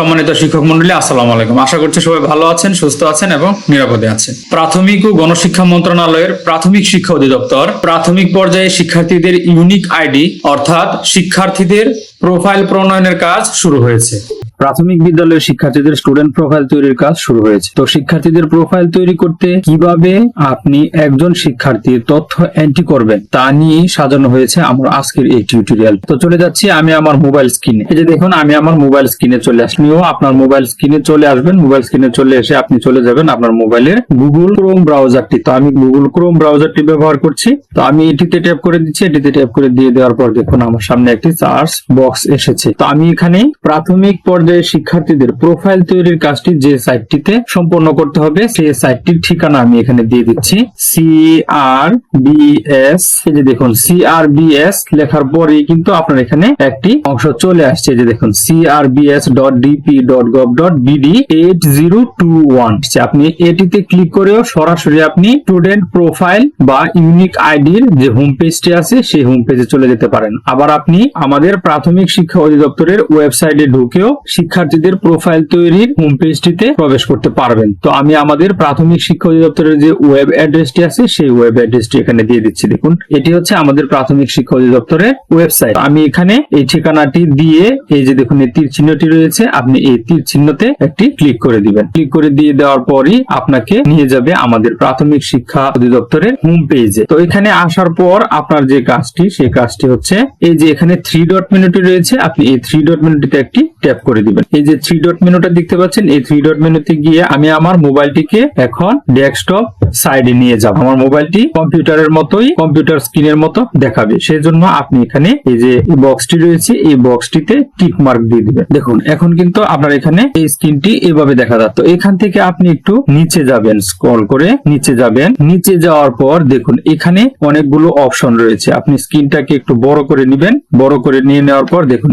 সম্মানিত শিক্ষক মন্ডলী, আসসালামু আলাইকুম। আশা করছি সবাই ভালো আছেন, সুস্থ আছেন এবং নিরাপদে আছেন। প্রাথমিক ও গণশিক্ষা মন্ত্রণালয়ের প্রাথমিক শিক্ষা অধিদপ্তর প্রাথমিক পর্যায়ে শিক্ষার্থীদের ইউনিক আইডি, অর্থাৎ শিক্ষার্থীদের প্রোফাইল প্রণয়নের কাজ শুরু হয়েছে। প্রাথমিক বিদ্যালয়ের শিক্ষার্থীদের স্টুডেন্ট প্রোফাইল তৈরির কাজ শুরু হয়েছে। তো শিক্ষার্থীদের প্রোফাইল তৈরি করতে কীভাবে আপনি একজন শিক্ষার্থীর তথ্য এন্ট্রি করবেন, তা নিয়েই সাজানো হয়েছে আমার আজকের এই টিউটোরিয়াল তো চলে যাচ্ছি আমি আমার মোবাইল স্ক্রিনে এই যে দেখুন, আমি আমার মোবাইল স্ক্রিনে চলে আসলিও আপনার মোবাইল স্ক্রিনে চলে আসবেন। মোবাইল স্ক্রিনে চলে এসে আপনি চলে যাবেন আপনার মোবাইলের গুগল ক্রোম ব্রাউজারটি তো আমি গুগল ক্রোম ব্রাউজারটি ব্যবহার করছি। তো আমি এটিতে ট্যাপ করে দিচ্ছি। এটিতে ট্যাপ করে দিয়ে দেওয়ার পর দেখুন, আমার সামনে একটি সার্চ বক্স এসেছে। তো আমি এখানে প্রাথমিক পর্যায়ে শিক্ষার্থীদের প্রোফাইল তৈরির কাজটি যে সাইটটিতে সম্পন্ন করতে হবে সেই সাইটটির ঠিকানা আমি এখানে দিয়ে দিচ্ছি। সি আর বি এস এই যে দেখুন সি আর বি এস লেখার পরেই কিন্তু আপনার এখানে একটি অংশ চলে আসছে যে দেখুন C R B S dot DP dot gov dot BD eight zero two one আপনি এটিতে ক্লিক করেও সরাসরি আপনি স্টুডেন্ট প্রোফাইল বা ইউনিক আইডির যে হোম পেজটি আছে, সেই হোম পেজে চলে যেতে পারেন। আবার আপনি আমাদের প্রাথমিক শিক্ষা অধিদপ্তরের ওয়েবসাইটে ঢুকেও শিক্ষার্থীদের প্রোফাইল তৈরির হোম পেজটিতে প্রবেশ করতে পারবেন। তো আমি আমাদের প্রাথমিক শিক্ষা অধিদপ্তরের যে ওয়েব অ্যাড্রেসটি আছে, সেই ওয়েব অ্যাড্রেসটি এখানে দিয়ে দিচ্ছি। দেখুন, এটি হচ্ছে আমাদের প্রাথমিক শিক্ষা অধিদপ্তরের ওয়েবসাইট। আমি এখানে এই ঠিকানাটি দিয়ে, এই যে দেখুন, এই তীর চিহ্নটি রয়েছে, আপনি এই তীর চিহ্নতে একটি ক্লিক করে দিবেন। ক্লিক করে দিয়ে দেওয়ার পরই আপনাকে নিয়ে যাবে আমাদের প্রাথমিক শিক্ষা অধিদপ্তরের হোম পেজে। তো এখানে আসার পর আপনার যে কাজটি, সেই কাজটি হচ্ছে, এই যে এখানে থ্রি ডট মেনুটি রয়েছে, আপনি এই থ্রি ডট মেনুটিতে একটি ট্যাপ করে দিবেন। এই যে থ্রি ডট মেনুটা দেখতে পাচ্ছেন, এই থ্রি ডট মেনুতে গিয়ে আমি আমার মোবাইলটিকে এখন ডেস্কটপ সাইডে নিয়ে যাব। আমার মোবাইলটি কম্পিউটারের মতোই কম্পিউটার স্ক্রিনের মতো দেখাবে। সেই জন্য আপনি এখানে এই যে বক্সটি রয়েছে, এই বক্সটিতে টিক মার্ক দিয়ে দিবেন। দেখুন, এখন কিন্তু আপনার এখানে এই স্ক্রিনটি এভাবে দেখা যাচ্ছে। এখান থেকে আপনি একটু নিচে যাবেন স্ক্রল করে নিচে যাবেন। নিচে যাওয়ার পর দেখুন, এখানে অনেকগুলো অপশন রয়েছে। আপনি স্ক্রিনটাকে একটু বড় করে নেবেন। বড় করে নিয়ে নেওয়ার পর দেখুন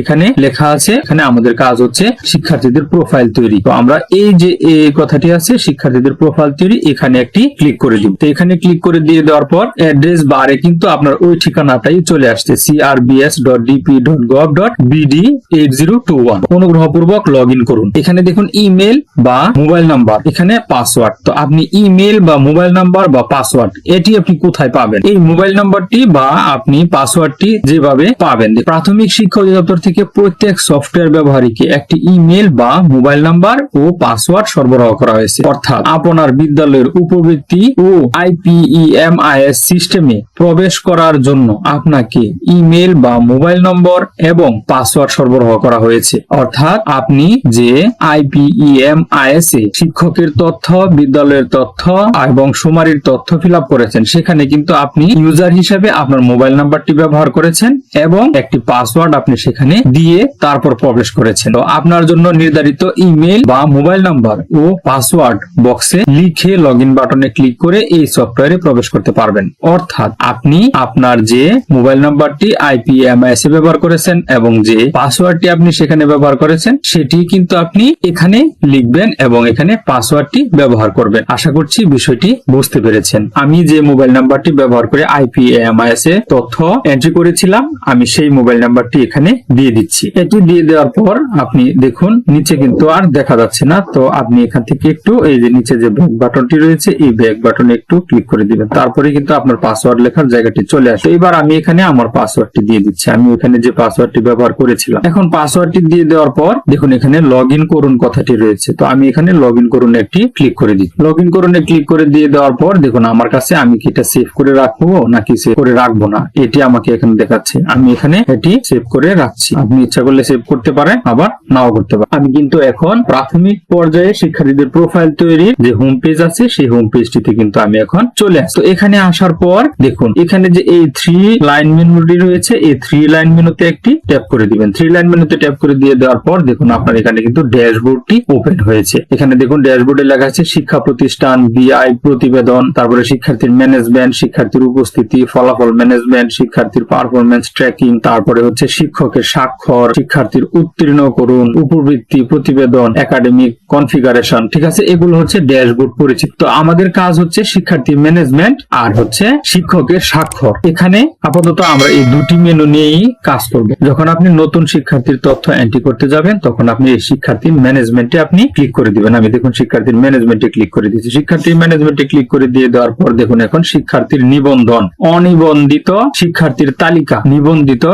এখানে লেখা আছে, এখানে আমাদের কাজ হচ্ছে শিক্ষার্থীদের প্রোফাইল তৈরি। তো আমরা এই যে, এই কথাটি আছে, শিক্ষার্থীদের প্রোফাইল তৈরি, এখানে একটি ক্লিক করে দিব। তো এখানে ক্লিক করে দিয়ে দেওয়ার পর অ্যাড্রেস বারে কিন্তু আপনার ওই ঠিকানাটাই চলে আসছে CRBS dot DP dot gov dot BD eight zero two one অনুগ্রহপূর্বক log in করুন। এখানে দেখুন ইমেল বা মোবাইল নাম্বার এখানে পাসওয়ার্ড তো আপনি ইমেল বা মোবাইল নাম্বার বা পাসওয়ার্ড এটি আপনি কোথায় পাবেন? এই মোবাইল নাম্বারটি বা আপনি পাসওয়ার্ডটি যেভাবে পাবেন। প্রাথমিক শিক্ষা অধিদপ্তর থেকে প্রত্যেক সফটওয়্যার ব্যবহারীকে একটি ইমেল বা মোবাইল নাম্বার ও পাসওয়ার্ড সরবরাহ করা হয়েছে। অর্থাৎ আপনার বিদ্যালয়ের উপবৃত্তি ও আইপিইএমআইএস সিস্টেমে প্রবেশ করার জন্য আপনাকে ইমেল বা মোবাইল নম্বর এবং পাসওয়ার্ড সরবরাহ করা হয়েছে। অর্থাৎ আপনি যে আইপিইএমআইএস এ শিক্ষকের তথ্য, বিদ্যালয়ের তথ্য এবং সুমারির তথ্য ফিল করেছেন, সেখানে কিন্তু আপনি ইউজার হিসেবে আপনার মোবাইল নাম্বারটি ব্যবহার করেছেন এবং একটি পাসওয়ার্ড আপনি সেখানে দিয়ে তারপর প্রবেশ করেছেন। তো আপনার জন্য নির্ধারিত ইমেল বা মোবাইল নাম্বার ও পাসওয়ার্ড বক্সে লিখে লগ বাটনে ক্লিক করে এই সফটওয়্যারে প্রবেশ করতে পারবেন। অর্থাৎ আপনি আপনার যে মোবাইল নাম্বারটি আইপিএমআইএস এ ব্যবহার করেছেন এবং যে পাসওয়ার্ডটি আপনি সেখানে ব্যবহার করেছেন, সেটি কিন্তু আপনি এখানে লিখবেন এবং এখানে পাসওয়ার্ডটি ব্যবহার করবেন। আশা করছি বিষয়টি বুঝতে পেরেছেন। আমি যে মোবাইল নাম্বারটি ব্যবহার করে আইপিএমআইএস এ তথ্য এন্ট্রি করেছিলাম, আমি সেই মোবাইল নাম্বারটি এখানে দিয়ে দিচ্ছি। এটি দিয়ে দেওয়ার পর আপনি দেখুন, নিচে কিন্তু আর দেখা যাচ্ছে না। তো আপনি এখান থেকে একটু, এই যে নিচে যে ব্যাক বাটনটি রয়েছে, এই ব্যাক বাটনে একটু ক্লিক করে দিবেন। তারপরে কিন্তু আপনার পাসওয়ার্ড লেখার জায়গাটি চলে আসে এবার আমি এখানে আমার পাসওয়ার্ডটি দিয়ে দিচ্ছি। আমি এখানে যে পাসওয়ার্ডটি ব্যবহার করেছিলাম, এখন পাসওয়ার্ডটি দিয়ে দেওয়ার পর দেখুন, এখানে লগ ইন করুন কথাটি রয়েছে। তো আমি এখানে লগ ইন করুন একটি ক্লিক করে দিই লগ ইন করুন ক্লিক করে দিয়ে দেওয়ার পর দেখুন, আমার কাছে আমি কি এটা সেভ করে রাখব নাকি সেভ করে রাখব না, এটি আমাকে এখানে দেখাচ্ছে। আমি এখানে এটি সেভ করে রাখছি। আপনি ইচ্ছা করলে সেভ করতে পারেন, আবার নাও করতে পারেন। আমি কিন্তু এখন প্রাথমিক পর্যায়ে শিক্ষার্থীদের প্রোফাইল তৈরির যে হোম পেজ আছে, সেই হোম পেজটিতে কিন্তু আমি এখন চলে আসি তো এখানে আসার পর দেখুন, এখানে যে এই থ্রি লাইন মেনুটি রয়েছে, এই থ্রি লাইন মেনুতে একটি ট্যাপ করে দিবেন। থ্রি লাইন মেনুতে ট্যাপ করে দিয়ে দেওয়ার পর দেখুন, আপনার এখানে কিন্তু ড্যাশবোর্ডটি ওপেন হয়েছে। এখানে দেখুন ড্যাশবোর্ডে লেখা আছে, শিক্ষা প্রতিষ্ঠান বিআই প্রতিবেদন, তারপরে শিক্ষার্থীর ম্যানেজমেন্ট শিক্ষার্থীর উপস্থিতি, ফলাফল ম্যানেজমেন্ট শিক্ষার্থীর পারফরমেন্স ট্র্যাকিং তারপরে হচ্ছে শিক্ষকের স্বাক্ষর, শিক্ষার্থীর উত্তীর্ণ করুন, উপবৃত্তি, প্রতিবেদন একাডেমিক কনফিগারেশন ঠিক আছে? এগুলো হচ্ছে ড্যাশবোর্ড পরিচিত। তো আমাদের কাজ হচ্ছে শিক্ষার্থী ম্যানেজমেন্ট আর হচ্ছে শিক্ষকের স্বাক্ষর। এখানে আপাতত আমরা এই দুটি মেনু নিয়েই কাজ করব। যখন আপনি নতুন শিক্ষার্থীর তথ্য এন্ট্রি করতে যাবেন, তখন আপনি এই শিক্ষার্থীর ম্যানেজমেন্টে আপনি ক্লিক করে দিবেন। আমি দেখুন শিক্ষার্থীর ম্যানেজমেন্টে ক্লিক করে দিয়েছি। শিক্ষার্থীর ম্যানেজমেন্টে ক্লিক করে দিয়ে দেওয়ার পর দেখুন এখন শিক্ষার্থীর নিবন্ধন। অনিবন্ধিত শিক্ষার্থীর তালিকা। নিবন্ধিত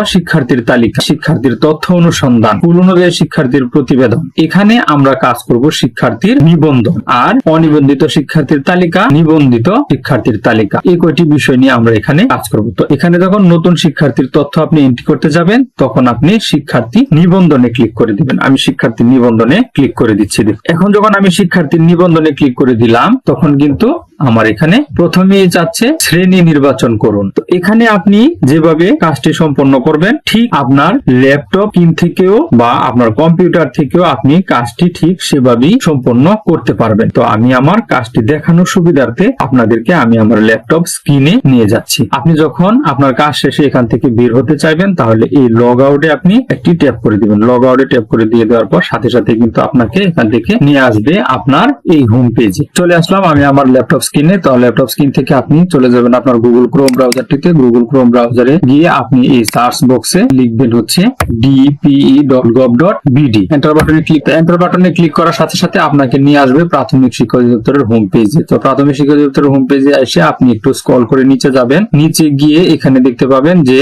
শিক্ষার্থীর তালিকা, শিক্ষার্থীর তথ্য অনুসন্ধান অনুযায়ী শিক্ষার্থীর প্রতিবেদন। এখানে আমরা কাজ করব শিক্ষার্থীর নিবন্ধন আর অনিবন্ধিত শিক্ষার্থীর তালিকা, নিবন্ধিত শিক্ষার্থীর তালিকা। এই কয়টি বিষয় নিয়ে আমরা এখানে কাজ করব। তো এখানে যখন নতুন শিক্ষার্থীর তথ্য আপনি এন্ট্রি করতে যাবেন, তখন আপনি শিক্ষার্থী নিবন্ধনে ক্লিক করে দিবেন। আমি শিক্ষার্থী নিবন্ধনে ক্লিক করে দিচ্ছি। এখন যখন আমি শিক্ষার্থীর নিবন্ধনে ক্লিক করে দিলাম, তখন কিন্তু আমার এখানে প্রথমে যাচ্ছে শ্রেণি নির্বাচন করুন। তো এখানে আপনি যেভাবে কাজটি সম্পন্ন করবেন, ঠিক আপনার ল্যাপটপ কিন থেকেও বা আপনার কম্পিউটার থেকেও আপনি কাজটি ঠিক সেভাবেই সম্পন্ন করতে পারবেন। তো আমি আমার কাজটি দেখানোর সুবিধার্থে আপনাদেরকে আমি আমার ল্যাপটপ স্ক্রিনে নিয়ে যাচ্ছি। আপনি যখন আপনার কাজ শেষে এখান থেকে বের হতে চাইবেন, তাহলে এই লগ আউটে আপনি একটি ট্যাপ করে দিবেন। লগ আউটে ট্যাপ করে দিয়ে দেওয়ার পর সাথে সাথে কিন্তু আপনাকে এখান থেকে নিয়ে আসবে আপনার এই হোম পেজে চলে আসলাম আমি আমার ল্যাপটপ স্ক্রিনে তো ল্যাপটপ স্ক্রিন থেকে আপনি চলে যাবেন আপনার গুগল ক্রোম ব্রাউজারটিতে গুগল ক্রোম ব্রাউজারে গিয়ে আপনি এই সার্চ বক্সে লিখবেন হচ্ছে DPE dot gov dot BD enter বাটনে ক্লিক এন্টার বাটনে ক্লিক করার সাথে সাথে আপনাকে নিয়ে আসবে প্রাথমিক শিক্ষা অধিদপ্তরের হোম পেজে তো প্রাথমিক শিক্ষা অধিদপ্তরের হোম পেজে এসে আপনি একটু স্ক্রল করে নিচে যাবেন। নিচে গিয়ে এখানে দেখতে পাবেন যে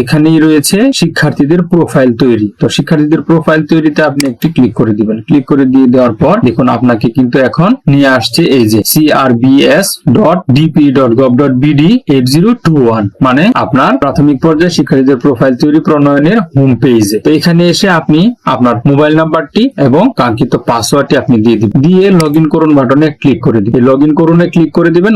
এখানেই রয়েছে শিক্ষার্থীদের প্রোফাইল তৈরি। তো শিক্ষার্থীদের প্রোফাইল তৈরিতে আপনি একটি ক্লিক করে দিবেন। ক্লিক করে দিয়ে দেওয়ার পর দেখুন আপনাকে কিন্তু এখন নিয়ে আসছে এই যে CRBS dot DP dot gov dot BD eight zero two one মানে আপনার প্রাথমিক পর্যায়ে শিক্ষার্থীদের প্রোফাইল তৈরি প্রণয়নের হোম পেজে তো এখানে এসে আপনি আপনার মোবাইল নাম্বারটি এবং কাঙ্ক্ষিত পাসওয়ার্ডটি আপনি দিয়ে দিবেন। দিয়ে করুন বাটনে ক্লিক করে দিবেন। ক্লিক করে দিবেন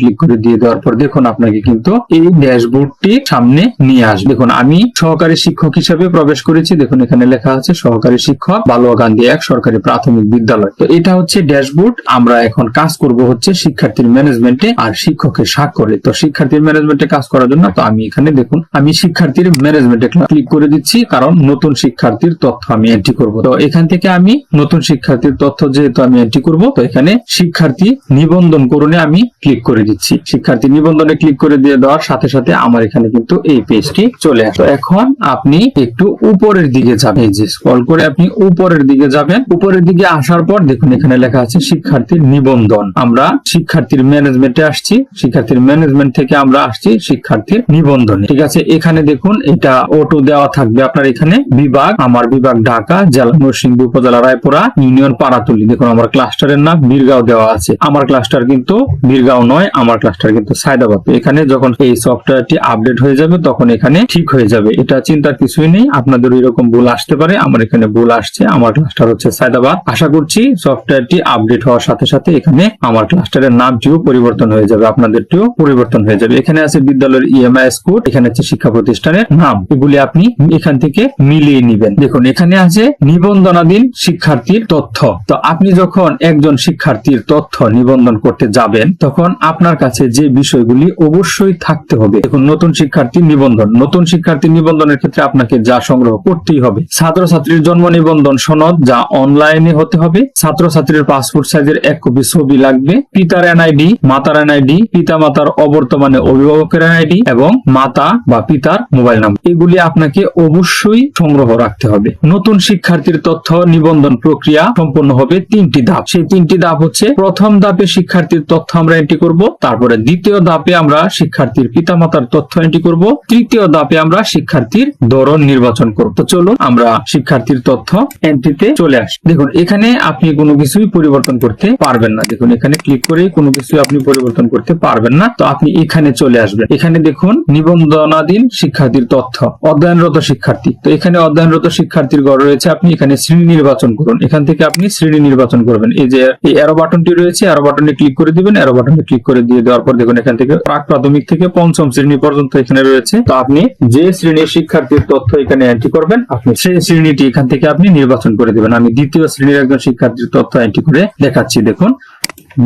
ক্লিক করে দিয়ে দেওয়ার পর দেখুন আপনাকে কিন্তু এই ড্যাশবোর্ডটি সামনে নিয়ে আসবে। দেখুন, আমি সহকারী শিক্ষক হিসেবে প্রবেশ করেছি। দেখুন, এখানে লেখা আছে সহকারী শিক্ষক বালুয়া গান্ধী এক সরকারি প্রাথমিক বিদ্যালয়। তো এটা হচ্ছে ড্যাশবোর্ড আমরা এখন কাজ করব হচ্ছে শিক্ষার্থীর ম্যানেজমেন্টে আর শিক্ষকের স্বাক্ষরে। তো শিক্ষার্থীর ম্যানেজমেন্টে কাজ করার জন্য, তো আমি এখানে দেখুন, আমি শিক্ষার্থীর ম্যানেজমেন্টে ক্লিক করে দিচ্ছি, কারণ নতুন শিক্ষার্থীর তথ্য আমি এন্ট্রি করব। তো এখান থেকে আমি নতুন শিক্ষার্থীর তথ্য যেহেতু আমি এন্ট্রি করব, তো এখানে শিক্ষার্থী নিবন্ধন করুনে আমি ক্লিক করে দিচ্ছি। শিক্ষার্থী নিবন্ধনে ক্লিক করে দিয়ে দেওয়ার সাথে সাথে আমার এখানে কিন্তু এই পেজটি চলে আসে এখন আপনি একটু উপরের দিকে যাবেন। যে স্ক্রল করে আপনি উপরের দিকে যাবেন। উপরের দিকে আসার পর দেখুন এখানে লেখা আছে, শিক্ষার্থীর নিবন্ধন। আমরা শিক্ষার্থীর ম্যানেজমেন্টে আসছি। শিক্ষার্থীর ম্যানেজমেন্ট থেকে আমরা আসছি শিক্ষার্থীর নিবন্ধনে। ঠিক আছে, এখানে দেখুন, এটা অটো দেওয়া থাকবে আপনার এখানে। বিভাগ, আমার বিভাগ ঢাকা, জেলা নরসিংদী উপজেলা রায়পুরা, ইউনিয়ন পাড়াতুলি। দেখুন, আমার ক্লাস্টারের নাম বীরগাঁও দেওয়া আছে। আমার ক্লাস্টার কিন্তু বীরগাঁও নয়, আমার ক্লাস্টার কিন্তু সায়দাবাদ। এখানে যখন এই সফটওয়্যারটি আপডেট হয়ে যাবে, তখন এখানে ঠিক হয়ে যাবে। এটা চিন্তার কিছুই নেই, আপনাদের এরকম ভুল আসতে পারে। আমার এখানে ভুল আসছে, আমার ক্লাস্টার হচ্ছে সায়দাবাদ। আশা করছি সফটওয়্যারটি আপডেট হওয়ার সাথে সাথে এখানে আমার ক্লাস্টারের নামটিও পরিবর্তন হয়ে যাবে আপনাদেরটিও পরিবর্তন হয়ে যাবে। এখানে আছে বিদ্যালয়ের ইএমআইএস কোড এখানে আছে শিক্ষা প্রতিষ্ঠানের নাম। এগুলি আপনি এখান থেকে মিলিয়ে নিবেন। দেখুন, এখানে আছে নিবন্ধনাধীন শিক্ষার্থীর তথ্য। তো আপনি যখন একজন শিক্ষার্থীর তথ্য নিবন্ধন করতে যাবেন, তখন আপনার কাছে যে বিষয়গুলি অবশ্যই থাকতে হবে। দেখুন, নতুন শিক্ষার্থী নিবন্ধন। নতুন শিক্ষার্থী নিবন্ধনের ক্ষেত্রে আপনাকে যা সংগ্রহ করতেই হবে। ছাত্রছাত্রীর জন্ম নিবন্ধন সনদ যা অনলাইনে হতে হবে। ছাত্রছাত্রীর পাসপোর্ট সাইজের এক কপি ছবি লাগবে। পিতার এনআইডি, মাতার এনআইডি পিতা মাতার অবর্তমানে অভিভাবকের এনআইডি এবং মাতা বা পিতার মোবাইল নাম্বার। এগুলি আপনাকে অবশ্যই সংগ্রহ রাখতে হবে। নতুন শিক্ষার্থীর তথ্য নিবন্ধন প্রক্রিয়া সম্পন্ন হবে তিনটি ধাপ। সেই তিনটি ধাপ হচ্ছে, প্রথম ধাপে শিক্ষার্থীর তথ্য আমরা এন্ট্রি করব, তারপরে দ্বিতীয় ধাপে আমরা শিক্ষার্থীর পিতামাতার তথ্য এন্ট্রি করব, তৃতীয় ধাপে আমরা শিক্ষার্থীর ধরন নির্বাচন করব। তো চলুন আমরা শিক্ষার্থীর তথ্য এন্ট্রিতে চলে আসি। দেখুন, এখানে আপনি কোনো কিছুই পরিবর্তন করতে পারবেন না। দেখুন, এখানে ক্লিক করে কোনো কিছু আপনি পরিবর্তন করতে পারবেন না। তো আপনি এখানে চলে আসবেন। এখানে দেখুন, নিবন্ধনাধীন শিক্ষার্থীর তথ্য, অধ্যয়নরত শিক্ষার্থী। তো এখানে অধ্যয়নরত শিক্ষার্থীর গড় রয়েছে, আপনি এখানে শ্রেণি নির্বাচন করুন। এখান থেকে আপনি শ্রেণি নির্বাচন করবেন। এই যে, এই অ্যারো বাটনটি রয়েছে অ্যারো বাটনে ক্লিক করে দিবেন। অ্যারো বাটনে ক্লিক করে দিয়ে দেওয়ার পর দেখুন, এখান থেকে প্রাক প্রাথমিক থেকে পঞ্চম শ্রেণি পর্যন্ত এখানে রয়েছে। তো আপনি যে শ্রেণির শিক্ষার্থীর তথ্য এখানে এন্ট্রি করবেন, আপনি সেই শ্রেণীটি এখান থেকে আপনি নির্বাচন করে দিবেন। আমি দ্বিতীয় শ্রেণির একজন শিক্ষার্থীর তথ্য এন্ট্রি করে দেখাচ্ছি, দেখুন।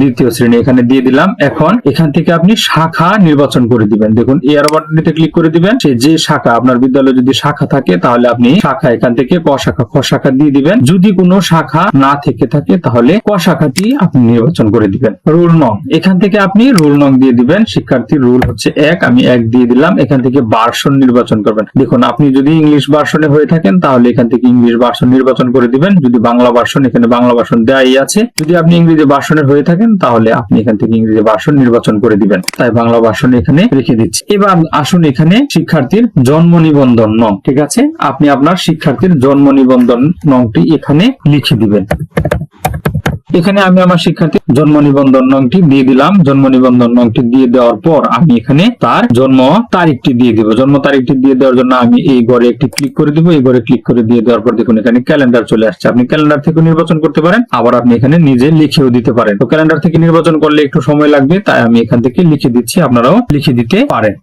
দ্বিতীয় শ্রেণি এখানে দিয়ে দিলাম। এখন এখান থেকে আপনি শাখা নির্বাচন করে দিবেন। দেখুন এয়ার বাটনটিতে ক্লিক করে দিবেন। সে যে শাখা, আপনার বিদ্যালয়ে যদি শাখা থাকে, তাহলে আপনি শাখা এখান থেকে ক শাখা, খ শাখা দিয়ে দিবেন। যদি কোনো শাখা না থেকে থাকে, তাহলে ক শাখাটি আপনি নির্বাচন করে দিবেন। রুল নং, এখান থেকে আপনি রুল নং দিয়ে দিবেন। শিক্ষার্থীর রুল হচ্ছে এক, আমি এক দিয়ে দিলাম। এখান থেকে ভার্সন নির্বাচন করবেন। দেখুন, আপনি যদি ইংলিশ ভার্সনে হয়ে থাকেন, তাহলে এখান থেকে ইংলিশ ভার্সন নির্বাচন করে দিবেন। যদি বাংলা ভার্সন এখানে বাংলা ভার্সন দেওয়াই আছে। যদি আপনি ইংরেজি ভার্সনের হয়ে থাকেন তাহলে আপনি এখান থেকে ইংরেজি ভাষণ নির্বাচন করে দিবেন। তাই বাংলা ভার্সন এখানে রেখে দিচ্ছি। এবার আসুন এখানে শিক্ষার্থীর জন্ম নিবন্ধন নং, ঠিক আছে? আপনি আপনার শিক্ষার্থীর জন্ম নিবন্ধন নংটি এখানে লিখে দিবেন। এখানে আমি আমার শিক্ষার্থী জন্ম নিবন্ধন নংটি দিয়ে দিলাম। জন্ম নিবন্ধন নংটি দিয়ে দেওয়ার পর আমি এখানে তার জন্ম তারিখটি দিয়ে দিব। জন্ম তারিখটি দিয়ে দেওয়ার জন্য আমি এই ঘরে একটি ক্লিক করে দিব। এই ঘরে ক্লিক করে দিয়ে দেওয়ার পর দেখুন এখানে ক্যালেন্ডার চলে আসছে। আপনি ক্যালেন্ডার থেকে নির্বাচন করতে পারেন। আবার আপনি এখানে নিজে লিখেও দিতে পারেন। তো ক্যালেন্ডার থেকে নির্বাচন করলে একটু সময় লাগবে, তাই আমি এখান থেকে লিখে দিচ্ছি। আপনারাও লিখে দিতে পারেন।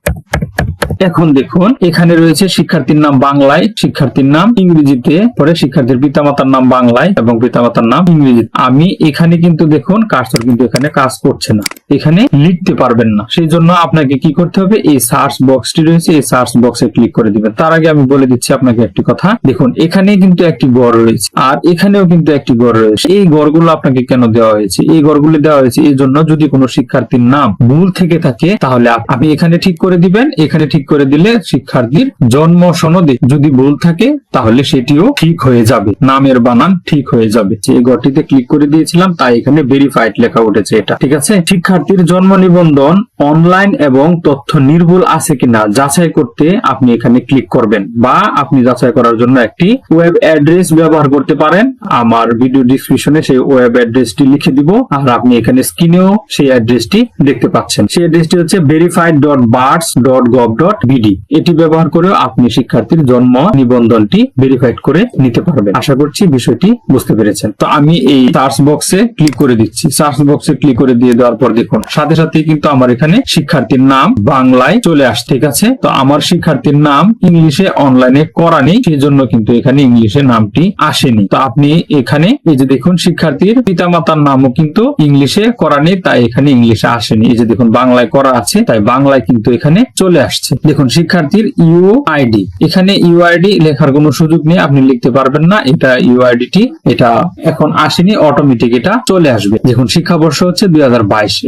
এখন দেখুন, এখানে রয়েছে শিক্ষার্থীর নাম বাংলায়, শিক্ষার্থীর নাম ইংরেজিতে, পরে শিক্ষার্থীর পিতামাতার নাম বাংলায় এবং পিতামাতার নাম ইংরেজিতে। আমি এখানে কিন্তু দেখুন কার্সর কিন্তু এখানে কাজ করছে না। এখানে লিখতে পারবেন না। সেই জন্য আপনাকে কি করতে হবে, এই সার্চ বক্সটি রয়েছে, এই সার্চ বক্সে ক্লিক করে দিবেন। তার আগে আমি বলে দিচ্ছি আপনাকে একটি কথা। দেখুন এখানে কিন্তু একটি গড় রয়েছে। আর এখানেও কিন্তু একটি গড় রয়েছে। এই গড়গুলো আপনাকে কেন দেওয়া হয়েছে? এই গড়গুলো দেওয়া হয়েছে এই জন্য যদি কোনো শিক্ষার্থীর নাম ভুল থেকে থাকে, তাহলে আপনি এখানে ঠিক করে দিবেন, এখানে ঠিক করে দিলে শিক্ষার্থীর জন্ম সনদে যদি ভুল থাকে, তাহলে সেটিও ঠিক হয়ে যাবে। নামের বানান ঠিক হয়ে যাবে। যে ঘরটিতে ক্লিক করে দিয়েছিলাম, তাই এখানে ভেরিফাইড লেখা উঠেছে এটা। ঠিক আছে? শিক্ষার্থীর জন্ম নিবন্ধন অনলাইন এবং তথ্য নির্ভুল আছে কিনা যাচাই করতে আপনি এখানে ক্লিক করবেন বা আপনি যাচাই করার জন্য একটি ওয়েব অ্যাড্রেস ব্যবহার করতে পারেন। আমার ভিডিও ডিসক্রিপশনে সেই ওয়েব অ্যাড্রেসটি লিখে দিব। আর আপনি এখানে স্ক্রিনেও সেই অ্যাড্রেসটি দেখতে পাচ্ছেন। সেই অ্যাড্রেসটি হচ্ছে verified dot birds dot gov dot BD এটি ব্যবহার করেও আপনি শিক্ষার্থীর জন্ম নিবন্ধনটি ভেরিফাইড করে নিতে পারবেন। আশা করছি বিষয়টি বুঝতে পেরেছেন। তো আমি এই সার্চ বক্সে ক্লিক করে দিচ্ছি। সার্চ বক্সে ক্লিক করে দিয়ে দেওয়ার পর দেখুন, সাথে সাথে কিন্তু আমার এখানে শিক্ষার্থীর নাম বাংলায় চলে আসছে, ঠিক আছে? তো আমার শিক্ষার্থীর নাম ইংলিশে অনলাইনে করা নেই সেই জন্য কিন্তু এখানে ইংলিশে নামটি আসেনি। তো আপনি এখানে এই যে দেখুন, শিক্ষার্থীর পিতামাতার নামও কিন্তু ইংলিশে করা নেই, তাই এখানে ইংলিশে আসেনি। এই যে দেখুন, বাংলায় করা আছে, তাই বাংলায় কিন্তু এখানে চলে আসছে। দেখুন, শিক্ষার্থীর ইউআইডি এখানে ইউআইডি লেখার কোনো সুযোগ নেই, আপনি লিখতে পারবেন না, এটা ইউআইডি টি এটা এখন আসেনি অটোমেটিক এটা চলে আসবে। দেখুন, শিক্ষাবর্ষ হচ্ছে দুই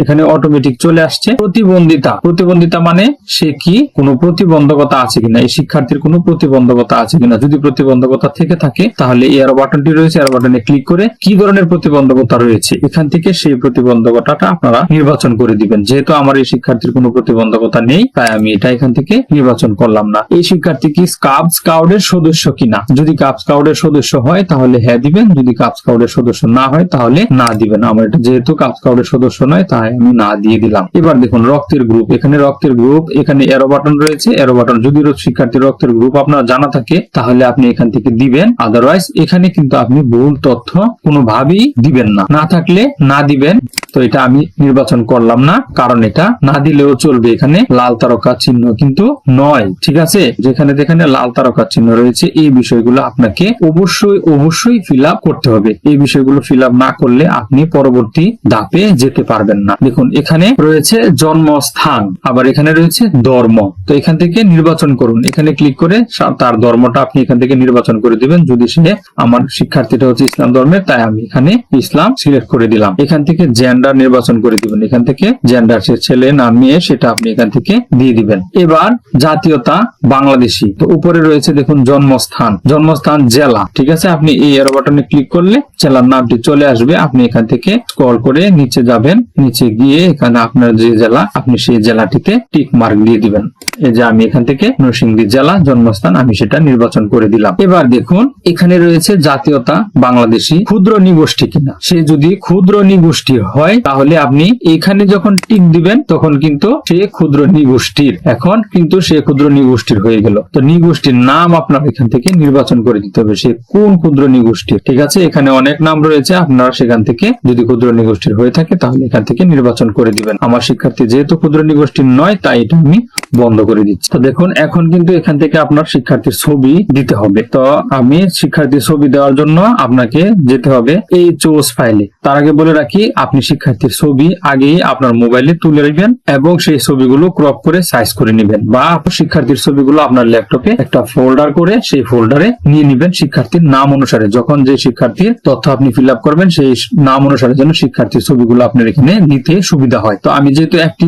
এখানে অটোমেটিক চলে আসছে। প্রতিবন্ধিতা প্রতিবন্ধিতা মানে সে কি, কোনো প্রতিবন্ধকতা আছে কিনা, এই শিক্ষার্থীর কোনো প্রতিবন্ধকতা আছে কিনা। যদি প্রতিবন্ধকতা থেকে থাকে, তাহলে এয়ার বাটনটি রয়েছে এয়ার বাটনে ক্লিক করে কি ধরনের প্রতিবন্ধকতা রয়েছে, এখান থেকে সেই প্রতিবন্ধকতাটা আপনারা নির্বাচন করে দিবেন। যেহেতু আমার এই শিক্ষার্থীর কোনো প্রতিবন্ধকতা নেই, তাই আমি এটা এখান থেকে নির্বাচন করলাম না। এই শিক্ষার্থী কি কাপ স্কাউটের সদস্য কিনা? যদি কাপ স্কাউটের সদস্য হয়, তাহলে হ্যাঁ দিবেন। যদি কাপ স্কাউটের সদস্য না হয়, তাহলে না দিবেন। আমার এটা যেহেতু কাপ স্কাউটের সদস্য নয়, তাই আমি না দিয়ে দিলাম। এবার দেখুন, রক্তের গ্রুপ এখানে রক্তের গ্রুপ এখানে এরো বাটন রয়েছে। এরো বাটন যদি শিক্ষার্থীর রক্তের গ্রুপ আপনার জানা থাকে, তাহলে আপনি এখান থেকে দিবেন। আদারওয়াইজ এখানে কিন্তু আপনি ভুল তথ্য কোনোভাবেই দিবেন না। না থাকলে না দিবেন। তো এটা আমি নির্বাচন করলাম না। কারণ এটা না দিলেও চলবে। এখানে লাল তারকা চিহ্ন কিন্তু নয়, ঠিক আছে? যেখানে যেখানে লাল তারকা চিহ্ন রয়েছে, এই বিষয়গুলো আপনাকে অবশ্যই অবশ্যই ফিল করতে হবে। এই বিষয়গুলো ফিল না করলে আপনি পরবর্তী ধাপে যেতে পারবেন না। দেখুন, এখানে রয়েছে জন্মস্থান, আবার এখানে রয়েছে ধর্ম। তো এখান থেকে নির্বাচন করুন। এখানে ক্লিক করে তার ধর্মটা আপনি এখান থেকে নির্বাচন করে দিবেন। যদি সে আমার শিক্ষার্থীটা হচ্ছে ইসলাম ধর্মের, তাই আমি এখানে ইসলাম সিলেক্ট করে দিলাম। এখান থেকে জেন্ডার নির্বাচন করে দিবেন। এখান থেকে জেন্ডার সে ছেলে না মেয়ে, সেটা আপনি এখান থেকে দিয়ে দিবেন। এবার জাতীয়তা, বাংলাদেশি। তো উপরে রয়েছে দেখুন জন্মস্থান। জন্মস্থান জেলা, ঠিক আছে? আপনি এই এরো বাটনে ক্লিক করলে জেলার নামটি চলে আসবে। আপনি এখান থেকে স্ক্রল করে নিচে যাবেন। নিচে গিয়ে এখানে আপনার যে জেলা, আপনি সেই জেলাটিতে টিক মার্ক দিয়ে দিবেন। এই যে আমি এখান থেকে নরসিংদী জেলা, জন্মস্থান, আমি সেটা নির্বাচন করে দিলাম। এবার দেখুন, এখানে রয়েছে জাতীয়তা, বাংলাদেশি, ক্ষুদ্র নিগোষ্ঠী কিনা। সে যদি ক্ষুদ্র নিগোষ্ঠী হয়, তাহলে আপনি এখানে যখন টিক দিবেন, তখন কিন্তু সে ক্ষুদ্র নিগোষ্ঠীর এখন কিন্তু সে ক্ষুদ্র নিগোষ্ঠীর হয়ে গেল। তো নিগোষ্ঠীর নাম আপনার এখান থেকে নির্বাচন করে দিতে হবে। সে কোন ক্ষুদ্র নিগোষ্ঠীর? ঠিক আছে, এখানে অনেক নাম রয়েছে। আপনারা সেখান থেকে যদি ক্ষুদ্র নিগোষ্ঠীর হয়ে থাকে, তাহলে এখান থেকে নির্বাচন করে দিবেন। আমার শিক্ষার্থী যেহেতু ক্ষুদ্র নিগোষ্ঠীর নয়, তাই এটা আমি বন্ধ করে দিচ্ছি। তো দেখুন, এখন কিন্তু এখান থেকে আপনার শিক্ষার্থীর ছবি দিতে হবে। তো আমি শিক্ষার্থীর ছবি দেওয়ার জন্য আপনাকে যেতে হবে এই চোজ ফাইলে তার আগে বলে রাখি, আপনি শিক্ষার্থীর ছবি আগেই আপনার মোবাইলে তুলে রাখবেন এবং সেই ছবিগুলো ক্রপ করে সাইজ করে নেবেন। বা শিক্ষার্থীর ছবিগুলো আপনার ল্যাপটপে একটা ফোল্ডার করে সেই ফোল্ডারে নিয়ে নেবেন শিক্ষার্থীর নাম অনুসারে। যখন যে শিক্ষার্থীর তথ্য আপনি ফিল করবেন, সেই নাম অনুসারে যেন শিক্ষার্থীর ছবিগুলো আপনার এখানে নিতে সুবিধা হয়। তো আমি যেহেতু একটি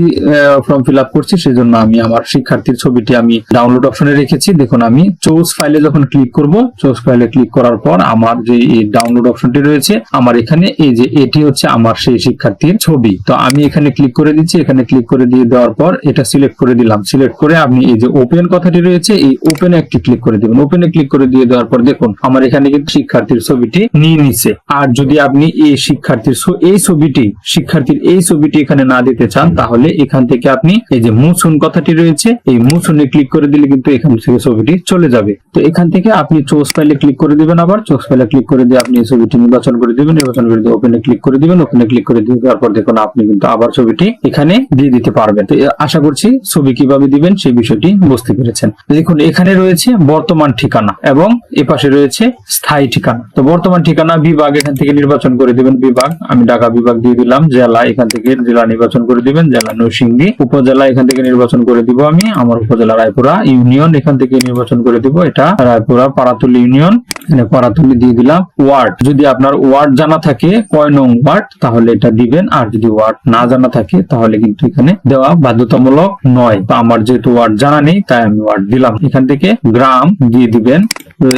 ফর্ম ফিল করছি সেই জন্য আমি আমার শিক্ষার্থীর ছবিটি আমি ডাউনলোড অপশনে রেখেছি। দেখুন, আমি চোজ ফাইলে যখন ক্লিক করব চোজ ফাইলে ক্লিক করার পর আমার যে ডাউনলোড অপশনটি রয়েছে, আমার এখানে এই যে এটি হচ্ছে আমার সেই শিক্ষার্থীর ছবি। তো আমি এখানে ক্লিক করে দিচ্ছি। এখানে ক্লিক করে দিয়ে দেওয়ার পর এটা সিলেক্ট করে দিলাম। সিলেক্ট করে আপনি এই যে ওপেন কথাটি রয়েছে, এই ওপেনে একটি ক্লিক করে দিবেন। ওপেনে ক্লিক করে দিয়ে দেওয়ার পর দেখুন, আমার এখানে কিন্তু শিক্ষার্থীর ছবিটি নিয়ে নিছে আর যদি আপনি এই শিক্ষার্থীর এই ছবিটি, শিক্ষার্থীর এই ছবিটি এখানে না দিতে চান, তাহলে এখান থেকে আপনি এই যে মুছুন কথাটি রয়েছে, এই মুছুনে ক্লিক করে দিলে কিন্তু এখান থেকে ছবিটি চলে যাবে। তো এখান থেকে আপনি চোস ফাইলে ক্লিক করে দিবেন আবার চোস ফাইলে ক্লিক করে দিয়ে আপনি এই ছবিটি নির্বাচন করে দিবেন, নির্বাচন করে দিয়ে ওপেনে ক্লিক করে দিবেন ওপেনে ক্লিক করে দিয়ে দেওয়ার পর দেখুন, আপনি কিন্তু আবার ছবিটি এখানে দিয়ে দিতে পারবেন। তো আশা করছি ছবি কীভাবে দিবেন, সেই বিষয়টি বুঝতে পেরেছেন। দেখুন, এখানে রয়েছে বর্তমান ঠিকানা এবং এপাশে রয়েছে স্থায়ী ঠিকানা। তো বর্তমান ঠিকানা বিভাগ, এখান থেকে নির্বাচন করে দিবেন বিভাগ। আমি ঢাকা বিভাগ দিয়ে দিলাম, জেলা এখান থেকে জেলা নির্বাচন করে দিবেন, জেলা নরসিংদী, উপজেলা এখান থেকে নির্বাচন করে দিব আমি। আমার উপজেলা রায়পুরা ইউনিয়ন এখান থেকে নির্বাচন করে দিব, এটা রায়পুরা পাড়াতুলি ইউনিয়ন। এখানে পাড়াতুলি দিয়ে দিলাম ওয়ার্ড। যদি আপনার ওয়ার্ড জানা থাকে, কয় নং ওয়ার্ড, তাহলে এটা দিবেন। আর যদি ওয়ার্ড না জানা থাকে, তাহলে কিন্তু এখানে দেওয়া বাধ্যতামূলক নয়। তো আমার যেহেতু ওয়ার্ড জানা নেই, তাই আমি ওয়ার্ড দিলাম। এখান থেকে গ্রাম দিয়ে দিবেন।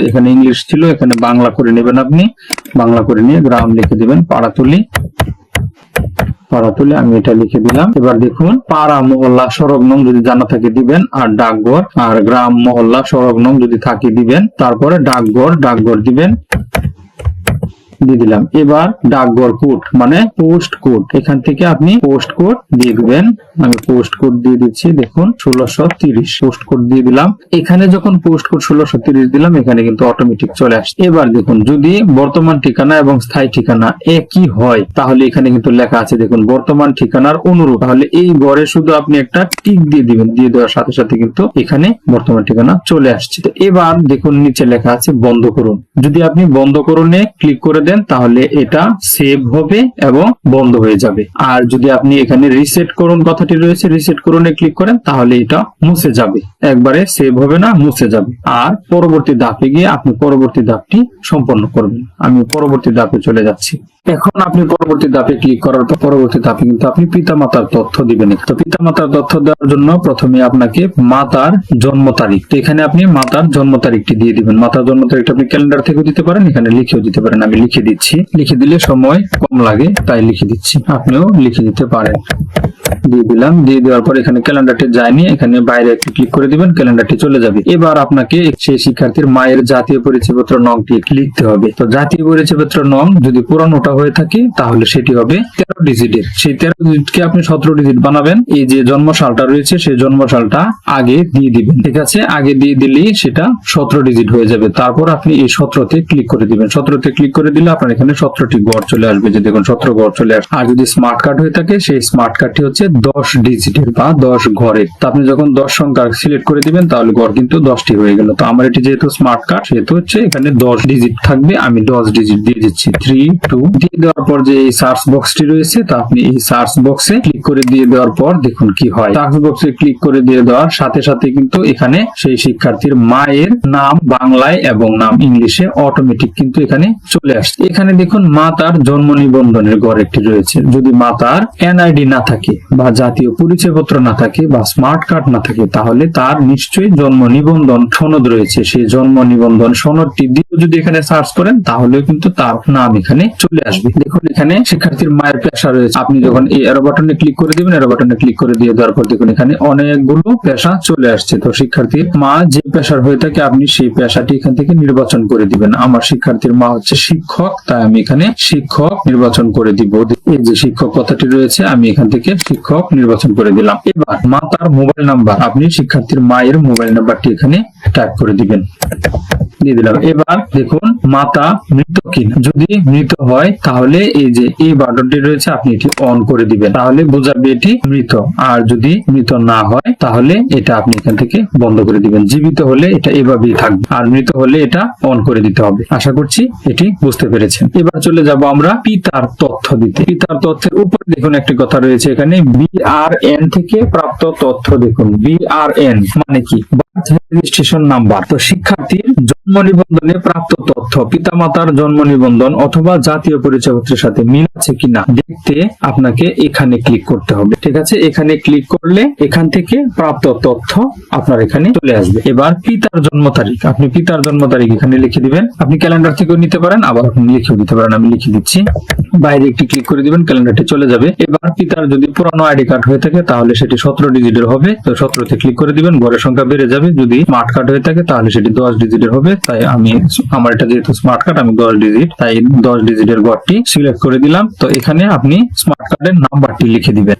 এখানে ইংলিশ ছিল, এখানে বাংলা করে নেবেন আপনি। বাংলা করে নিয়ে গ্রাম লিখে দিবেন, পাড়াতুলি। পাড়াতুলি, আমি এটা লিখে দিলাম। এবার দেখুন, পাড়া মহল্লা সড়ক নং যদি জানা থাকে দিবেন, আর ডাকঘর, আর গ্রাম মহল্লা সড়ক নং যদি থাকে দিবেন, তারপরে ডাকঘর ডাকঘর দিবেন। দিয়ে দিলাম। এবার ডাকঘর কোড মানে পোস্ট কোড এখান থেকে আপনি পোস্ট কোড দিয়ে আমি পোস্ট কোড দিয়ে দিচ্ছি, দেখুন, ষোলোশো তিরিশ। পোস্ট কোড দিয়ে দিলাম। এখানে যখন পোস্ট কোড ষোলোশো তিরিশ দিলাম, এখানে কিন্তু অটোমেটিক চলে আসছে। এবার দেখুন, যদি বর্তমান ঠিকানা এবং স্থায়ী ঠিকানা একই হয়, তাহলে এখানে কিন্তু লেখা আছে, দেখুন, বর্তমান ঠিকানার অনুরূপ। তাহলে এই ঘরে শুধু আপনি একটা টিক দিয়ে দিবেন। দিয়ে দেওয়ার সাথে সাথে কিন্তু এখানে বর্তমান ঠিকানা চলে আসছে। তো এবার দেখুন, নিচে লেখা আছে বন্ধ করুন। যদি আপনি বন্ধ করুনে ক্লিক করে দেন, তাহলে এটা সেভ হবে এবং বন্ধ হয়ে যাবে। আর যদি আপনি এখানে রিসেট করুন কথাটি রয়েছে রিসেট করুনে ক্লিক করেন, তাহলে এটা মুছে যাবে। একবারে সেভ হবে না, মুছে যাবে। আর পরবর্তী ধাপে গিয়ে আপনি পরবর্তী ধাপটি সম্পন্ন করবেন। আমি পরবর্তী ধাপে চলে যাচ্ছি। এখন আপনি পরবর্তী ধাপে ক্লিক করার পর পরবর্তী ধাপে কিন্তু আপনি পিতামাতার তথ্য দিবেন। তো পিতামাতার তথ্য দেওয়ার জন্য প্রথমে আপনাকে মাতার জন্ম তারিখ। তো এখানে আপনি মাতার জন্ম তারিখটি দিয়ে দিবেন। মাতার জন্ম তারিখটা আপনি ক্যালেন্ডার থেকে দিতে পারেন, এখানে লিখেও দিতে পারেন। আমি লিখে দিচ্ছি। লিখে দিলে সময় কম লাগে, তাই লিখে দিচ্ছি। আপনিও লিখে দিতে পারেন। দিয়ে দিলাম। দিয়ে দেওয়ার পর এখানে ক্যালেন্ডারটি যায়নি এখানে বাইরে একটি ক্লিক করে দিবেন, ক্যালেন্ডারটি চলে যাবে। এবার আপনাকে সেই শিক্ষার্থীর মায়ের জাতীয় পরিচয়পত্র লিখতে হবে। তো জাতীয় পরিচয়পত্র নং যদি পুরানোটা হয়ে থাকে, তাহলে সেটি হবে তেরো ডিজিটের সেই তেরো ডিজিটকে আপনি সতেরো ডিজিট বানাবেন। এই যে জন্ম সালটা রয়েছে, সেই জন্ম সালটা আগে দিয়ে দিবেন, ঠিক আছে? আগে দিয়ে দিলেই সেটা সতেরো ডিজিট হয়ে যাবে। তারপর আপনি এই সতেরোতে ক্লিক করে দিবেন। সতেরোতে ক্লিক করে দিলে আপনার এখানে সতেরোটি গড় চলে আসবে। যে দেখুন, সতেরো গড় চলে আসবে। আর যদি স্মার্ট কার্ড হয়ে থাকে, সেই স্মার্ট কার্ডটি হচ্ছে দশ ডিজিটের বা দশ ঘরের তো আপনি যখন দশ সংখ্যা সিলেক্ট করে দিবেন, তাহলে গড় কিন্তু দশটি হয়ে গেল। তো আমার এটি যেহেতু স্মার্ট কার্ড সেহেতু হচ্ছে এখানে দশ ডিজিট থাকবে। আমি দশ ডিজিট দিয়ে দিচ্ছি। থ্রি টু দিয়ে দেওয়ার পর যে এই সার্চ বক্সটি রয়েছে, তা আপনি এই সার্চ বক্সে ক্লিক করে দিয়ে দেওয়ার পর দেখুন কি হয়। সার্চ বক্সে ক্লিক করে দিয়ে দেওয়ার সাথে সাথে কিন্তু এখানে সেই শিক্ষার্থীর মায়ের নাম বাংলায় এবং নাম ইংলিশে অটোমেটিক কিন্তু এখানে চলে আসছে। এখানে দেখুন মা তার জন্ম নিবন্ধনের ঘর একটি রয়েছে। যদি মা তার এনআইডি না থাকে বা জাতীয় পরিচয়পত্র না থাকে বা স্মার্ট কার্ড না থাকে, তাহলে তার নিশ্চয়ই জন্ম নিবন্ধন সনদ রয়েছে। সেই জন্ম নিবন্ধন সনদটি দিয়ে যদি এখানে সার্চ করেন তাহলে কিন্তু তার নাম এখানে চলে আসবে। দেখুন এখানে শিক্ষার্থীর মায়ের পেশা রয়েছে। আপনি যখন এই এরো বাটনে ক্লিক করে দিবেন এরো বাটনে ক্লিক করে দিয়ে দেওয়ার পর দেখুন এখানে অনেকগুলো পেশা চলে আসছে। তো শিক্ষার্থীর মা যে পেশার হয়ে থাকে, আপনি সেই পেশাটি এখান থেকে নির্বাচন করে দিবেন। আমার শিক্ষার্থীর মা হচ্ছে শিক্ষক। তাই আমি এখানে শিক্ষক নির্বাচন করে দিব। এই যে শিক্ষক কথাটি রয়েছে, আমি এখান থেকে শিক্ষক শিক্ষক নির্বাচন করে দিলাম। এবার মাতার মোবাইল নাম্বার, আপনি শিক্ষার্থীর মায়ের মোবাইল নাম্বারটি এখানে টাইপ করে দিবেন। দিয়ে দিলাম। এবার দেখুন, মাতা মৃত কিনা। যদি মৃত হয়, তাহলে এই যে এই বাটনটি রয়েছে, আপনি এটি অন করে দিবেন। তাহলে বোঝাবে এটি মৃত। আর যদি মৃত না হয়, তাহলে এটা আপনি এখান থেকে বন্ধ করে দিবেন। জীবিত হলে এটা এভাবেই থাকবে। আর মৃত হলে এটা অন করে দিতে হবে। আশা করছি এটি বুঝতে পেরেছেন। এবার চলে যাব আমরা পিতার তথ্য দিতে। পিতার তথ্যের উপর দেখুন একটি কথা রয়েছে এখানে। বি আর এন থেকে প্রাপ্ত তথ্য দেখুন। বি আর এন মানে কি? বার্থ রেজিস্ট্রেশন নাম্বার তো শিক্ষার্থীর নিবন্ধনে প্রাপ্ত তথ্য, পিতামাতার জন্ম নিবন্ধন অথবা জাতীয় পরিচয়পত্রের সাথে মিল আছে কিনা, দেখতে আপনাকে এখানে ক্লিক করতে হবে। ঠিক আছে? এখানে ক্লিক করলে এখান থেকে প্রাপ্ত তথ্য আপনার এখানে চলে আসবে। এবার পিতার জন্ম তারিখ। আপনি পিতার জন্ম তারিখ এখানে লিখে দিবেন। আপনি ক্যালেন্ডার থেকেও নিতে পারেন, আবার আপনি লিখেও দিতে পারেন। আমি লিখে দিচ্ছি। বাইরে একটি ক্লিক করে দিবেন, ক্যালেন্ডারটি চলে যাবে। এবার পিতার যদি পুরানো আইডি কার্ড হয়ে থাকে, তাহলে সেটি সতেরো ডিজিটের হবে। তো সতেরোতে ক্লিক করে দিবেন, ঘরের সংখ্যা বেড়ে যাবে। যদি স্মার্ট কার্ড হয়ে থাকে, তাহলে সেটি দশ ডিজিটের হবে। তাই আমি আমার এটা যেহেতু স্মার্ট কার্ড আমি দশ ডিজিট তাই দশ ডিজিটের গড়টি সিলেক্ট করে দিলাম। তো এখানে আপনি স্মার্ট কার্ডের নাম্বারটি লিখে দিবেন।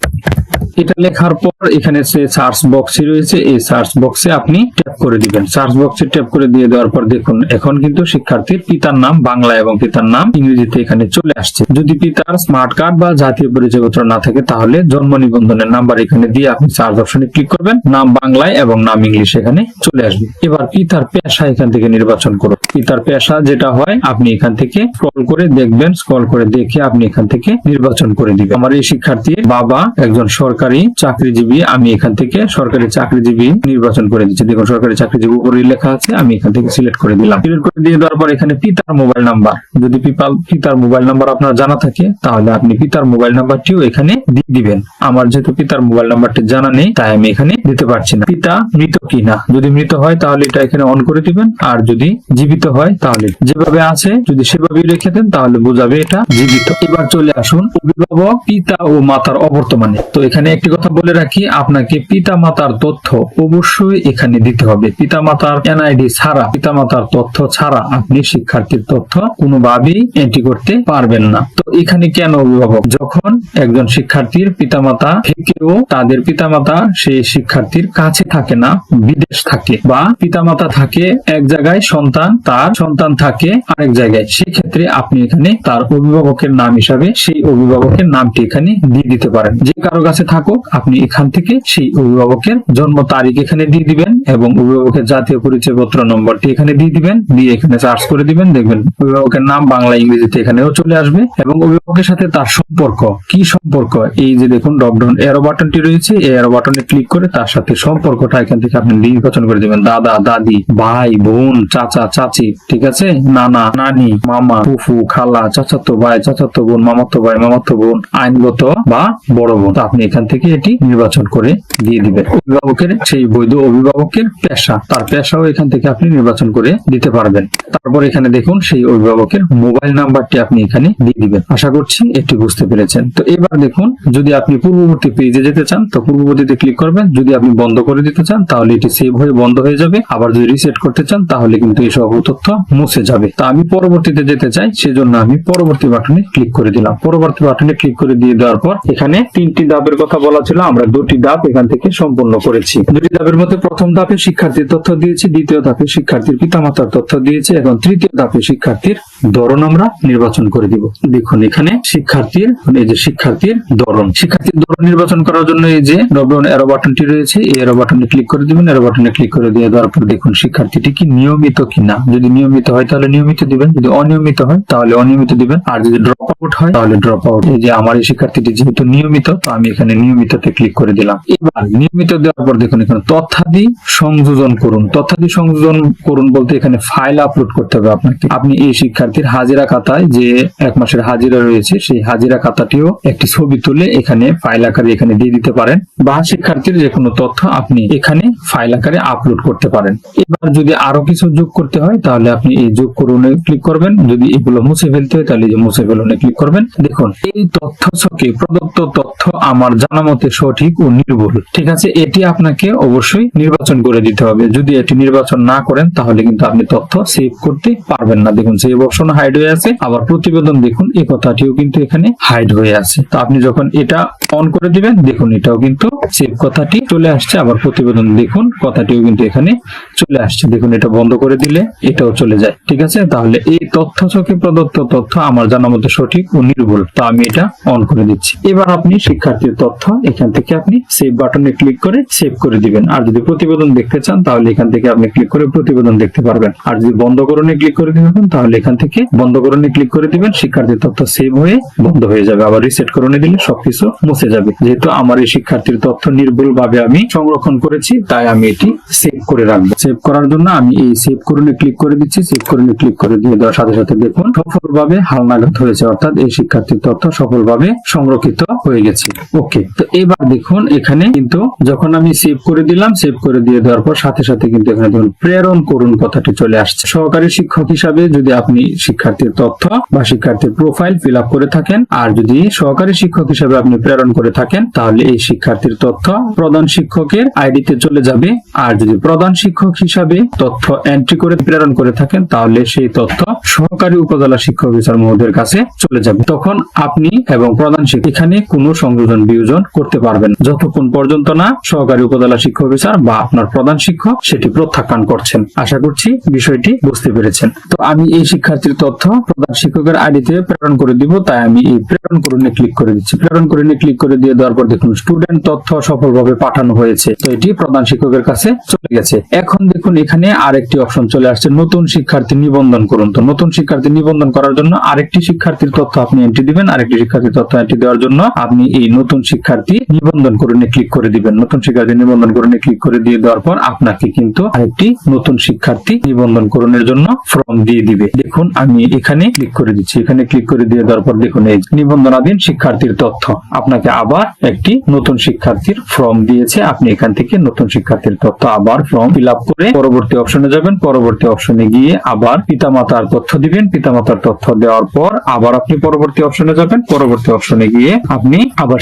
এটা লেখার পর এখানে সে সার্চ বক্সই রয়েছে। এই সার্চ বক্সে আপনি ট্যাপ করে দিবেন। সার্চ বক্সে ট্যাপ করে দিয়ে দেওয়ার পর দেখুন, এখন কিন্তু শিক্ষার্থীর পিতার নাম বাংলা এবং পিতার নাম ইংরেজিতে এখানে চলে আসছে। যদি পিতার স্মার্ট কার্ড বা জাতীয় পরিচয়পত্র না থাকে, তাহলে জন্ম নিবন্ধনের নাম্বার এখানে দিয়ে আপনি সার্চ অপশনে ক্লিক করবেন। নাম বাংলায় এবং নাম ইংলিশ এখানে চলে আসবে। এবার পিতার পেশা এখান থেকে নির্বাচন করুন। পিতার পেশা যেটা হয়, আপনি এখান থেকে স্ক্রল করে দেখবেন। স্ক্রল করে দেখে আপনি এখান থেকে নির্বাচন করে দিবেন। আমার এই শিক্ষার্থীর বাবা একজন সরকারি চাকরিজীবী, আমি এখান থেকে সরকারি চাকরিজীবী নির্বাচন করে দিচ্ছি। দেখুন, সরকারি চাকরিজীবী উপরে লেখা আছে, আমি এখান থেকে সিলেক্ট করে দিলাম। সিলেক্ট করে দিয়ে দেওয়ার পর এখানে পিতার মোবাইল নাম্বার যদি পিপাল পিতার মোবাইল নাম্বার আপনার জানা থাকে, তাহলে আপনি পিতার মোবাইল নাম্বারটিও এখানে দিয়ে দিবেন। আমার যেহেতু পিতার মোবাইল নাম্বারটি জানা নেই, তাই আমি এখানে দিতে পারছি না। পিতা মৃত কিনা? যদি মৃত হয়, তাহলে এটা এখানে অন করে দিবেন। আর যদি জীবিত হয়, তাহলে যেভাবে আছে, যদি সেভাবেই রেখে দেন, তাহলে বোঝাবে এটা জীবিত। এবার চলে আসুন, অভিভাবক, পিতা ও মাতার অবর্তমানে। তো এখানে একটি কথা বলে রাখি, আপনাকে পিতা মাতার তথ্য অবশ্যই এখানে দিতে হবে। পিতা মাতার এনআইডি ছাড়া পিতা মাতার তথ্য ছাড়া আপনি শিক্ষার্থীর তথ্য কোনোভাবেই এন্ট্রি করতে পারবেন না। তো এখানে কেন অভিভাবক? যখন একজন শিক্ষার্থীর পিতামাতা থেকেও তাদের পিতামাতা সেই শিক্ষার্থীর কাছে থাকে না, বিদেশ থাকে বা পিতামাতা থাকে এক জায়গায়, সন্তান তার সন্তান থাকে আরেক জায়গায়, সেক্ষেত্রে আপনি এখানে তার অভিভাবকের নাম হিসাবে সেই অভিভাবকের নামটি এখানে দিয়ে দিতে পারেন। যে কারও কাছে থাকুক আপনি এখান থেকে সেই অভিভাবকের জন্ম তারিখ এখানে দিয়ে দিবেন এবং অভিভাবকের জাতীয় পরিচয়পত্র নম্বরটি এখানে দিয়ে দিবেন, দিয়ে এখানে সার্চ করে দিবেন, দেখবেন অভিভাবকের নাম বাংলা ইংরেজিতে এখানেও চলে আসবে এবং অভিভাবকের সাথে তার সম্পর্ক, কি সম্পর্ক? এই যে দেখুন ডপডাউন এরো বাটনটি রয়েছে, এই এরো বাটনে ক্লিক করে তার সাথে সম্পর্কটা এখান থেকে আপনি নির্বাচন করে দিবেন। দাদা, দাদি, ভাই, বোন, চাচা, চাচি, ঠিক আছে? নানা, নানি, মামা, ফুফু, খালা, চাচাতো ভাই, চাচাতো বোন, মামাতো ভাই, মামাতো বোন, আইনগত বা বড় বোন। আপনি এখান থেকে এটি নির্বাচন করে দিয়ে দিবেন। অভিভাবকের, সেই বৈধ অভিভাবকের পেশা, তার পেশাও এখান থেকে আপনি নির্বাচন করে দিতে পারবেন। তারপর এখানে দেখুন, সেই অভিভাবকের মোবাইল নাম্বারটি আপনি এখানে দিয়ে দিবেন। আশা করছি এটি বুঝতে পেরেছেন। তো এবার দেখুন, যদি আপনি পূর্ববর্তী পেজে যেতে চান, তো পূর্ববর্তীতে ক্লিক করবেন। যদি আপনি বন্ধ করে দিতে চান, তাহলে এটি সেভ হয়ে বন্ধ হয়ে যাবে। আবার যদি রিসেট করতে চান, তাহলে কিন্তু এই সব তথ্য মুছে যাবে। তা আমি পরবর্তীতে যেতে চাই, সেজন্য আমি পরবর্তী বাটনে ক্লিক করে দিলাম। পরবর্তী বাটনে ক্লিক করে দিয়ে দেওয়ার পর এখানে তিনটি ধাপের কথা বলা ছিল, আমরা দুটি ধাপ এখান থেকে সম্পূর্ণ করেছি। দুটি ধাপের মধ্যে প্রথম ধাপে শিক্ষার্থীর তথ্য দিয়েছি, দ্বিতীয় ধাপে শিক্ষার্থীর পিতামাতার তথ্য দিয়েছি, এবং তৃতীয় ধাপে শিক্ষার্থীর ধরন আমরা নির্বাচন করে দিব। দেখুন এখানে শিক্ষার্থীর, এই যে শিক্ষার্থীর ধরন। শিক্ষার্থীর ধরন নির্বাচন করার জন্য এই যে ড্রপডাউন এরো বাটনটি রয়েছে, এই এরো বাটনে ক্লিক করে দিবেন। এরো বাটনে ক্লিক করে দিয়ে দেওয়ার পর দেখুন শিক্ষার্থীটি কি নিয়মিত কিনা। যদি নিয়মিত হয় তাহলে নিয়মিত দিবেন, যদি অনিয়মিত হয় তাহলে অনিয়মিত দিবেন। আর যদি ড্রপ আউট হয় তাহলে ড্রপ আউট এই যে আমার এই শিক্ষার্থীটি যেহেতু নিয়মিত, তো আমি এখানে নিয়মিততে ক্লিক করে দিলাম। এবার নিয়মিত দেওয়ার পর দেখুন এখানে তথ্যাদি সংযোজন করুন। তথ্যাদি সংযোজন করুন বলতে এখানে ফাইল আপলোড করতে হবে আপনাকে। আপনি এই শিক্ষার্থীর হাজিরা খাতায় যে এক মাসের হাজিরা রয়েছে, সেই হাজিরা খাতাটিও একটি ছবি তুলে এখানে ফাইল আকারে এখানে দিয়ে দিতে পারেন বা শিক্ষার্থীর যে কোনো তথ্য আপনি এখানে ফাইল আকারে আপলোড করতে পারেন। এবার যদি আরও কিছু যোগ করতে হয়, তাহলে আপনি এই যোগ করুনে ক্লিক করবেন। যদি এগুলো মুছে ফেলতে হয়, তাহলে মুছে ফেলুনে ক্লিক করবেন। দেখুন, এই তথ্য ছকে প্রদত্ত তথ্য আমার জানা মতে সঠিক ও নির্ভুল। ঠিক আছে? এটি আপনাকে অবশ্যই নির্বাচন করে দিতে হবে। যদি এটি নির্বাচন না করেন, তাহলে কিন্তু আপনি তথ্য সেভ করতে পারবেন না। দেখুন সেভ অপশন হাইড হয়ে আছে। আবার প্রতিবেদন দেখুন, এই কথাটিও কিন্তু এখানে হাইড হয়ে আছে। তো আপনি যখন এটা অন করে দিবেন, দেখুন, এটাও কিন্তু সেভ কথাটি চলে আসছে। আবার প্রতিবেদন দেখুন, কথাটিও কিন্তু এখানে চলে আসছে। দেখুন, এটা বন্ধ করে দিলে এটাও চলে যায়। ঠিক আছে? তাহলে এই তথ্য চোখে প্রদত্ত তথ্য আমার জানা মতো সঠিক ও নির্ভুল। তো আমি এটা অন করে দিচ্ছি। এবার আপনি শিক্ষার্থীর তথ্য এখান থেকে আপনি সেভ বাটনে ক্লিক করে সেভ করে দিবেন। আর যদি প্রতিবেদন দেখতে চান, তাহলে এখান থেকে আপনি ক্লিক করে প্রতিবেদন দেখতে পারবেন। আর যদি বন্ধ করণে ক্লিক করে দিবেন তাহলে এখান থেকে বন্ধ করণে ক্লিক করে দিবেন শিক্ষার্থীর তথ্য সেভ হয়ে বন্ধ হয়ে যাবে। আবার রিসেট করণে দিলে সবকিছু মুছে যাবে। যেহেতু আমার এই শিক্ষার্থীর তথ্য নির্ভুল ভাবে আমি সংরক্ষণ করেছি, তাই আমি এটি সেভ করে রাখব। সেভ করার জন্য আমি এই সেভ করণে ক্লিক করে দিচ্ছি। সেভ করণে ক্লিক করে দিয়ে দেওয়ার সাথে সাথে দেখুন, সফলভাবে হালনাগাদ হয়েছে। অর্থাৎ এই শিক্ষার্থীর তথ্য সফলভাবে সংরক্ষিত হয়ে গেছে। ওকে। তো এবার দেখুন, এখানে কিন্তু যখন আমি সেভ করে দিলাম সেভ করে দিয়ে দেওয়ার পর সাথে সাথে কিন্তু এখানে দেখুন, প্রেরণ করুন কথাটি চলে আসছে। সহকারী শিক্ষক হিসাবে যদি আপনি শিক্ষার্থীর তথ্য বা শিক্ষার্থীর প্রোফাইল ফিল করে থাকেন, আর যদি সহকারী শিক্ষক হিসাবে আপনি প্রেরণ করে থাকেন, তাহলে এই শিক্ষার্থীর তথ্য প্রধান শিক্ষকের আইডিতে চলে যাবে। আর যদি প্রধান শিক্ষক হিসাবে তথ্য এন্ট্রি করে প্রেরণ করে থাকেন, তাহলে সেই তথ্য সহকারী উপজেলা শিক্ষক অফিসার মহোদয়ের কাছে চলে যাবে। তখন আপনি এবং প্রধান শিক্ষক, এখানে কোনো সংযোজন বিয়োজন করতে পারবেন। যতক্ষণ পর্যন্ত না সহকারী উপজেলা শিক্ষক অফিসার বা আপনার প্রধান শিক্ষক সেটি প্রত্যাখ্যান করছেন। আশা করছি বিষয়টি বুঝতে পেরেছেন। তো আমি এই শিক্ষার্থীর তথ্য প্রধান শিক্ষকের আইডিতে প্রেরণ করে দিব, তাই আমি এই প্রেরণ করণে ক্লিক করে দিচ্ছি। প্রেরণ করণে ক্লিক করে দিয়ে দেওয়ার পর দেখুন স্টুডেন্ট তথ্য সফলভাবে পাঠানো হয়েছে। তো এটি প্রধান শিক্ষকের কাছে চলে গেছে। এখন দেখুন, এখানে আরেকটি অপশন চলে আসছে, নতুন শিক্ষার্থী নিবন্ধন করুন। তো নতুন শিক্ষার্থী নিবন্ধন করার জন্য আরেকটি শিক্ষার্থীর তথ্য আপনি এন্ট্রি দিবেন। আরেকটি শিক্ষার্থীর তথ্য এন্ট্রি দেওয়ার জন্য আপনি এই নতুন শিক্ষার্থী নিবন্ধন করণে ক্লিক করে দিবেন। নতুন শিক্ষার্থী নিবন্ধন করণে ক্লিক করে দিয়ে দেওয়ার পর আপনাকে কিন্তু আরেকটি নতুন শিক্ষার্থী নিবন্ধন করণের জন্য ফর্ম দিয়ে দিবে। দেখুন, আমি এখানে ক্লিক করে দিচ্ছি। এখানে ক্লিক করে দিয়ে দেওয়ার পর দেখুন, এই নিবন্ধনাধীন শিক্ষার্থীর তথ্য। আপনাকে আবার একটি নতুন শিক্ষার্থীর ফর্ম দিয়েছে। আপনি এখান থেকে নতুন শিক্ষার্থীর তথ্য আবার ফর্ম ফিল করে পরবর্তী অপশনে যাবেন। পরবর্তী অপশনে গিয়ে আবার পিতামাতার তথ্য দিবেন। পিতামাতার তথ্য দেওয়ার পর আবার আপনি পরবর্তী অপশনে যাবেন। পরবর্তী অপশনে গিয়ে আপনি আবার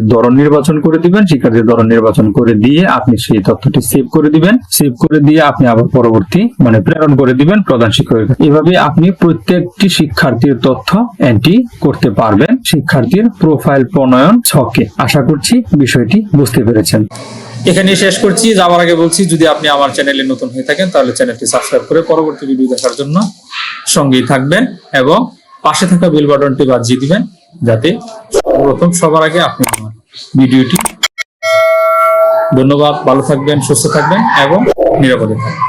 শিক্ষার্থীর ধরন নির্বাচন করে দিবেন, শিক্ষার্থীর ধরন নির্বাচন করে দিয়ে আপনি সেই তথ্যটি সেভ করে দিবেন। সেভ করে দিয়ে আপনি আবার পরবর্তী মানে প্রেরণ করে দিবেন প্রধান শিক্ষকের এভাবে আপনি প্রত্যেকটি শিক্ষার্থীর তথ্য এন্ট্রি করতে পারবেন। শিক্ষার্থীর প্রোফাইল প্রণয়ন ছকে। আশা করছি বিষয়টি বুঝতে পেরেছেন। এখানে শেষ করছি। যাওয়ার আগে বলছি, যদি আপনি আমার চ্যানেলে নতুন হয়ে থাকেন, তাহলে চ্যানেলটি সাবস্ক্রাইব করে পরবর্তী ভিডিও দেখার জন্য সঙ্গেই থাকবেন এবং পাশে থাকা বেল বাটনটি বাজিয়ে দিবেন, যাতে প্রথম সবার আগে আপনি ভিডিওটি। ধন্যবাদ ভালো থাকবেন সুস্থ থাকবেন এবং নিরাপদে থাকবেন।